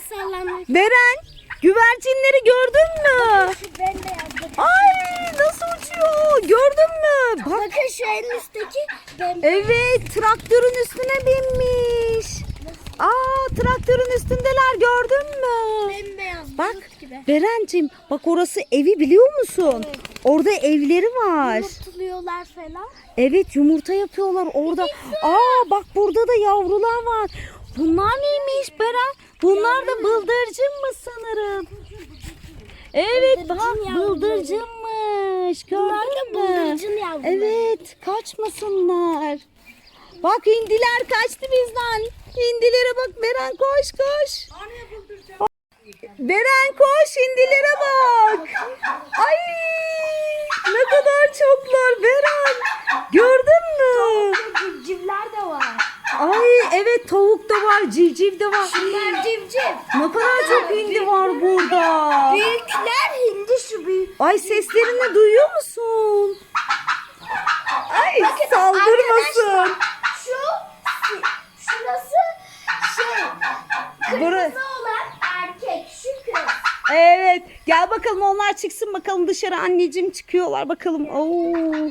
sallanmış. Beren güvercinleri gördün mü? Şu bembeyaz bakın. Ay nasıl uçuyor gördün mü? Bak Bakın şu en üstteki bembeyaz. evet traktörün üstüne binmiş. Aa traktörün üstündeler gördün mü? Bembeyaz. Bak bulut gibi. Berencim bak orası evi biliyor musun? Orada evleri var. Yumurtluyorlar falan. Evet yumurta yapıyorlar orada. Aa bak burada da yavrular var. Bunlar neymiş Beren? Bunlar da bıldırcın mı sanırım? Evet bak bıldırcınmış. Bunlar da Gördün mü? bıldırcın yavruları. Evet kaçmasınlar. Bak hindiler kaçtı bizden. Hindilere bak Beren koş koş. Beren koş hindilere bak. Ay ne kadar çoklar Beren. Gördün mü? Civcivler de var. Ay evet tavuk da var, civciv de var. Bunlar civciv. Ne kadar çok hindi var burada. Büyükler hindi şu büyük. Ay seslerini duyuyor musun? Ay saldırmasın. Arkadaşlar, Şu şurası şey Bura- kırmızı olan erkek şu kız. Evet gel bakalım onlar çıksın bakalım dışarı anneciğim çıkıyorlar bakalım. Oo.